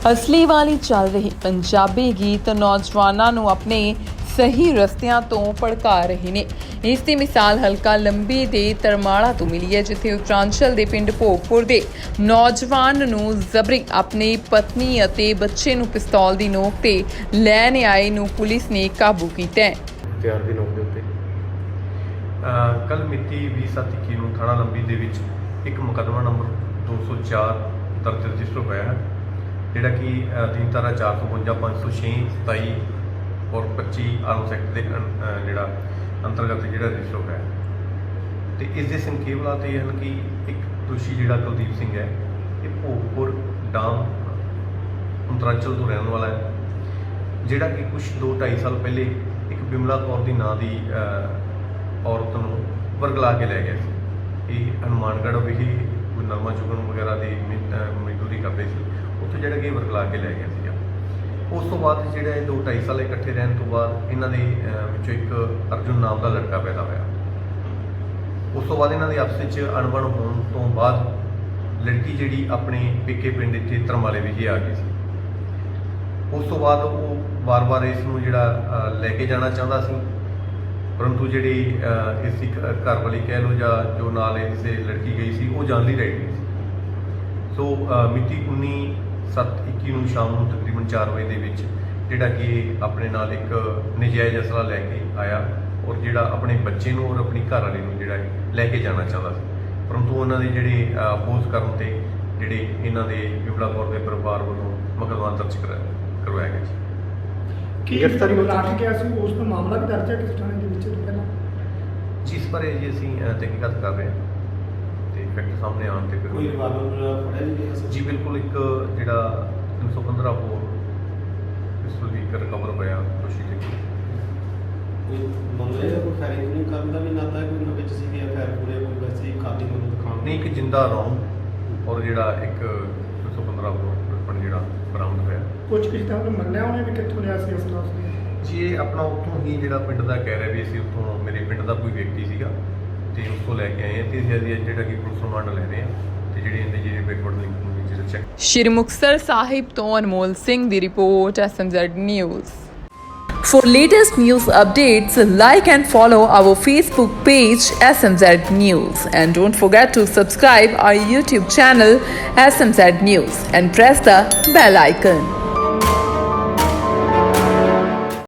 ਅਸਲੀ ਵਾਲੀ ਚੱਲ ਰਹੀ ਪੰਜਾਬੀ ਗੀਤ ਨੌਜਵਾਨਾਂ ਨੂੰ ਆਪਣੇ ਸਹੀ ਰਸਤਿਆਂ ਤੋਂ ਭੜਕਾ ਰਹੇ ਨੇ। ਇਸ ਦੀ ਮਿਸਾਲ ਹਲਕਾ ਲੰਬੀ ਦੇ ਤਰਮਾਲਾ ਤੋਂ ਮਿਲੀ ਹੈ, ਜਿੱਥੇ ਉੱਤਰਾਂਚਲ ਦੇ ਪਿੰਡ ਭੋਗਪੁਰ ਦੇ ਨੌਜਵਾਨ ਨੂੰ ਜ਼ਬਰੀ ਆਪਣੀ ਪਤਨੀ ਅਤੇ ਬੱਚੇ ਨੂੰ ਪਿਸਤੌਲ ਦੀ ਨੋਕ ਤੇ ਲੈਣ ਆਏ ਨੂੰ ਪੁਲਿਸ ਨੇ ਕਾਬੂ ਕੀਤਾ ਹੈ। ਤਿਆਰ ਦੀ ਨੋਕ ਦੇ ਉੱਤੇ। ਕੱਲ ਮਿਤੀ 20/7/21 ਨੂੰ ਥਾਣਾ ਲੰਬੀ ਦੇ ਵਿੱਚ ਇੱਕ ਮੁਕੱਦਮਾ ਨੰਬਰ 204 ਦਰਜ ਰਜਿਸਟਰ ਹੋਇਆ ਹੈ। ਜਿਹੜਾ ਕਿ ਅਧੀਨ ਧਾਰਾ 452 506 27 ਔਰ 25 ਆਰਮ ਸੈਕਟ ਦੇ ਅਨ- ਜਿਹੜਾ ਅੰਤਰਗਤ ਜਿਹੜਾ ਰਜਿਸਟਰ ਹੈ। ਤੇ ਇਸ ਦੇ ਸੰਖੇਪ ਤੇ ਇਹ ਹਨ ਕਿ ਇੱਕ ਦੋਸ਼ੀ ਜਿਹੜਾ ਕੁਲਦੀਪ ਸਿੰਘ ਹੈ ਇਹ ਭੋਗਪੁਰ ਡਾਮ ਅੰਤਰਾਂਚਲ ਤੋਂ ਰਹਿਣ ਵਾਲਾ ਹੈ ਜਿਹੜਾ ਕਿ ਕੁਝ 2 2.5 ਸਾਲ ਪਹਿਲੇ ਇੱਕ ਬਿਮਲਾ ਕੌਰ ਦੀ ਨਾਂ ਦੀ ਔਰਤ ਨੂੰ ਵਰਗਲਾ ਕੇ ਲੈ ਗਿਆ ਸੀ। ਇਹ ਹਨੂਮਾਨਗੜ੍ਹ ਵਿਖੇ ਨਰਮਾ ਚੁਗਣ ਵਗੈਰਾ ਦੀ ਮਿ- ਅਹ, ਮਜ਼ਦੂਰੀ ਕਰਦੇ ਸੀ। ਉੱਥੇ ਜਿਹੜਾ ਕਿ ਵਰਗਲਾ ਕੇ ਲੈ ਗਿਆ ਸੀਗਾ। ਉਸ ਤੋਂ ਬਾਅਦ ਜਿਹੜਾ ਇਹ 2 2.5 ਸਾਲ ਇਕੱਠੇ ਰਹਿਣ ਤੋਂ ਬਾਅਦ ਇਹਨਾਂ ਦੇ ਵਿੱਚੋਂ ਇੱਕ ਅਰਜੁਨ ਨਾਮ ਦਾ ਲੜਕਾ ਪੈਦਾ ਹੋਇਆ। ਉਸ ਤੋਂ ਬਾਅਦ ਇਹਨਾਂ ਦੇ ਆਪਸ ਵਿੱਚ ਅਣਬਣ ਹੋਣ ਤੋਂ ਬਾਅਦ ਲੜਕੀ ਜਿਹੜੀ ਆਪਣੇ ਪਿੱਕੇ ਪਿੰਡ ਇੱਥੇ ਤਰਮਾਲੇ ਵਿਖੇ ਆ ਗਈ ਸੀ। ਉਸ ਤੋਂ ਬਾਅਦ ਉਹ ਵਾਰ-ਵਾਰ ਇਸ ਨੂੰ ਜਿਹੜਾ ਲੈ ਕੇ ਜਾਣਾ ਚਾਹੁੰਦਾ ਸੀ। ਪਰੰਤੂ ਜਿਹੜੀ ਇਸ ਦੀ ਘਰ ਵਾਲੀ ਕਹਿ ਲੋ ਜਾਂ ਜੋ ਨਾਲ ਇਸੇ ਲੜਕੀ ਗਈ ਸੀ, ਉਹ ਜਾਣ ਲਈ ਰੈਡੀ ਸੀ। ਸੋ ਮਿਤੀ 19 7 21 ਨੂੰ ਸ਼ਾਮ ਨੂੰ ਤਕਰੀਬਨ 4 ਵਜੇ ਦੇ ਵਿੱਚ ਜਿਹੜਾ ਕਿ ਆਪਣੇ ਨਾਲ ਇੱਕ ਨਜਾਇਜ਼ ਅਸਲਾ ਲੈ ਕੇ ਆਇਆ ਔਰ ਜਿਹੜਾ ਆਪਣੇ ਬੱਚੇ ਨੂੰ ਔਰ ਆਪਣੀ ਘਰ ਵਾਲੀ ਨੂੰ ਜਿਹੜਾ ਹੈ ਲੈ ਕੇ ਜਾਣਾ ਚਾਹੁੰਦਾ ਸੀ। ਪਰੰਤੂ ਉਹਨਾਂ ਦੇ ਜਿਹੜੇ ਅਪੋਜ਼ ਕਰਨ ਤੇ ਜਿਹੜੇ ਇਹਨਾਂ ਦੇ ਵਿਮਲਾ ਕੌਰ ਦੇ ਪਰਿਵਾਰ ਵੱਲੋਂ ਮੁਕੱਦਮਾ ਦਰਜ ਕਰਾ- ਕਰਵਾਇਆ ਗਿਆ ਸੀ। ਕੀ ਗ੍ਰਿਫਤਾਰੀ ਹੋ ਚੁੱਕੀ? ਗਿਆ ਸੀ ਉਸ ਦਾ ਮਾਮਲਾ ਵੀ ਦਰਜ ਹੈ ਕਿਸ ਥਾਣੇ ਦੇ ਵਿੱਚ ਪਹਿਲਾਂ ਜਿਸ ਬਾਰੇ ਜੀ ਅਸੀਂ ਤਹਿਕੀਕਾਤ ਕਰ ਰਹੇ ਹਾਂ। ਤੇ ਫੈਕਟ ਸਾਹਮਣੇ ਆਉਣ ਤੇ ਫਿਰ ਕੋਈ ਰਿਵਾਲਵਰ ਫੜਿਆ ਨਹੀਂ ਗਿਆ? ਸੀ ਜੀ ਬਿਲਕੁਲ ਇੱਕ ਜਿਹੜਾ 315 ਹੋਰ ਪਿਸਤਲ ਵੀ ਇੱਕ ਰਿਕਵਰ ਹੋਇਆ ਦੋਸ਼ੀ ਦੇ ਕੋਈ ਮੰਗਲੇ ਦਾ ਕੋਈ ਫਾਇਰਿੰਗ ਨਹੀਂ ਕਰਨ ਦਾ ਵੀ ਨਾਤਾ ਹੈ? ਕੋਈ ਨਾ ਵਿੱਚ ਸੀ ਕਿ ਫਾਇਰ ਪੂਰੇ ਕੋਈ ਵੈਸੇ ਹੀ ਖਾਲੀ ਨੂੰ ਦਿਖਾਉਣ ਨਹੀਂ ਇੱਕ ਜਿੰਦਾ ਰੌਂਡ ਔਰ ਜਿਹੜਾ ਇੱਕ 315 ਹੋਰ weapon ਜਿਹੜਾ ਬਰਾਮਦ ਹੋਇਆ। ਕੁਝ ਕਿਸ ਤਰ੍ਹਾਂ ਤੋਂ ਮੰਨਿਆ ਉਹਨੇ ਵੀ ਕਿੱਥੋਂ ਲਿਆ ਸੀ ਅਸਲਾ ਉਸਨੇ ਜੀ ਇਹ ਆਪਣਾ ਉੱਥੋਂ ਹੀ ਜਿਹੜਾ ਪਿੰਡ ਦਾ ਕਹਿ ਰਿਹਾ ਵੀ ਅਸੀਂ ਉੱਥੋਂ ਮੇਰੇ ਪਿੰਡ ਦਾ ਕੋਈ ਵਿਅਕਤੀ ਸੀਗਾ। ਤੇ ਉਸ ਤੋਂ ਲੈ ਕੇ ਆਏ ਹਾਂ ਤੇ ਅਸੀਂ ਅੱਜ ਜਿਹੜਾ ਕਿ ਪੁਲਿਸ ਰਿਮਾਂਡ ਲੈ ਰਹੇ ਹਾਂ ਤੇ ਜਿਹੜੇ ਇਹਦੇ ਜਿਹੜੇ ਬੈਕਵਰਡ ਲਿੰਕ ਨੂੰ ਵੀ ਜਿਹੜਾ ਚੈੱਕ ਸ਼੍ਰੀ ਮੁਕਤਸਰ ਸਾਹਿਬ ਤੋਂ ਅਨਮੋਲ ਸਿੰਘ ਦੀ report SMZ news For latest news updates, like and follow our Facebook page SMZ News and don't forget to subscribe our YouTube channel SMZ News and press the bell icon.